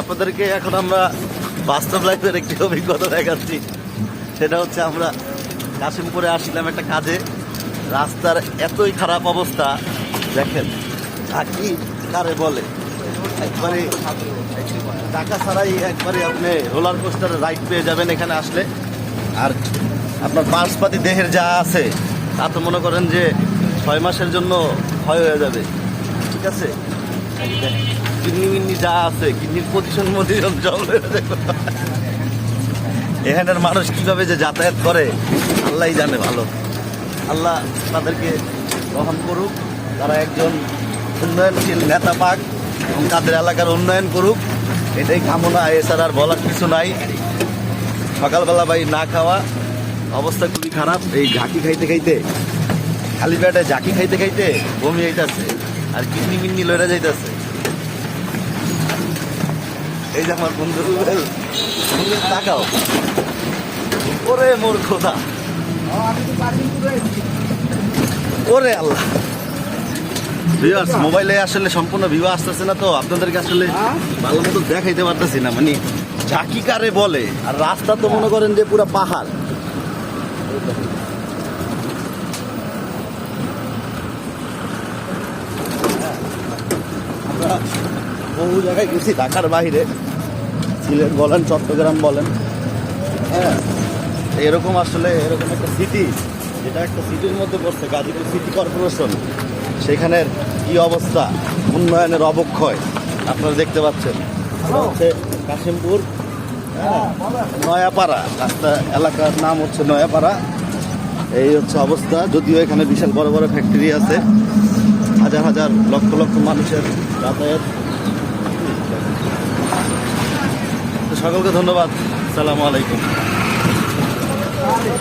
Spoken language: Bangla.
আপনাদেরকে এখন আমরা বাস্তব লাইফের একটি অভিজ্ঞতা দেখাচ্ছি। সেটা হচ্ছে আমরা কাশিমপুরে আসছিলাম একটা কাজে। রাস্তার এতই খারাপ অবস্থা, দেখেন, ঝাঁকি কারে বলে? একবারে টাকা ছাড়াই একবারে আপনি রোলার কোস্টারে রাইড পেয়ে যাবেন এখানে আসলে। আর আপনার পার্সপাতি দেহের যা আছে, তা তো মনে করেন যে ছয় মাসের জন্য ক্ষয় হয়ে যাবে। ঠিক আছে? কিডনি যা আছে, কিডনির পজিশন মডিশন সব এখানের মানুষ কীভাবে যে যাতায়াত করে আল্লাহই জানে ভালো। আল্লাহ তাদেরকে গ্রহণ করুক, তারা একজন উন্নয়নশীল নেতা পাক এবং তাদের এলাকার উন্নয়ন করুক, এটাই কামনা, এছাড়া আর বলার কিছু নাই। সকালবেলা ভাই না খাওয়া, অবস্থা খুবই খারাপ। এই ঝাঁকি খাইতে খাইতে, খালি পেটে ঝাঁকি খাইতে খাইতে বমি হইতাছে, আর কিডনি মিন্নি লড়ে যাইতেছে। এই যে আমার বন্ধু তাকাও। ওরে মোর খোদা। ওরে আল্লাহ। ভিউয়ার্স মোবাইলে আসলে সম্পূর্ণ ভিউ আসতেছে না তো, আপনাদেরকে আসলে ভালো মতো দেখাইতে পারতেছি না। মানে ঝাঁকি কারে বলে, আর রাস্তা তো মনে করেন যে পুরো পাহাড়। আমরা বহু জায়গায় গেছি ঢাকার বাইরে। সিলেট বলেন চট্টগ্রাম বলেন। হ্যাঁ এরকম আসলে এরকম একটা সিটি যেটা একটা সিটির মধ্যে পড়ছে গাজীপুর সিটি কর্পোরেশন সেখানের কি অবস্থা? উন্নয়নের অবক্ষয় আপনারা দেখতে পাচ্ছেন। হচ্ছে কাশিমপুর হ্যাঁ, নয়াপাড়া রাস্তা এলাকার নাম হচ্ছে নয়াপাড়া। এই হচ্ছে অবস্থা যদিও এখানে বিশাল বড় বড় ফ্যাক্টরি আছে। হাজার হাজার লক্ষ লক্ষ মানুষের যাতায়াত। সকলকে ধন্যবাদ। সালামু আলাইকুম।